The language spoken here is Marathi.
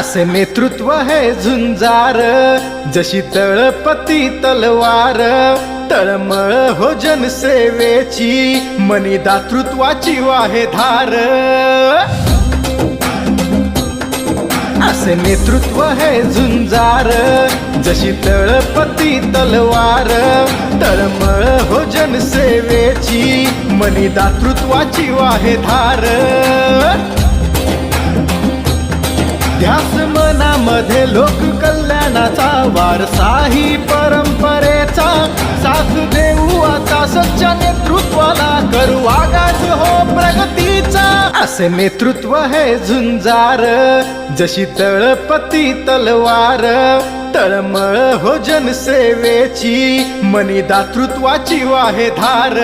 असे नेतृत्व हे झुंजार. जशी तळपती तलवार तळमळ हो जनसेवेची मनी दातृत्वाची वाहे धार. असे नेतृत्व हे झुंजार. जशी तळपती तलवार तळमळ हो जनसेवेची मनी दातृत्वाची वाहे धार. ध्यास मनामध्ये लोक कल्याणाचा वारसाही परंपरेचा. साथ देऊ आता सच्च्या नेतृत्वाला करू आगाज हो प्रगतीचा. असे नेतृत्व हे झुंजार जशी तळपती तलवार. तळमळ हो जनसेवेची मनी दातृत्वाची वाहे धार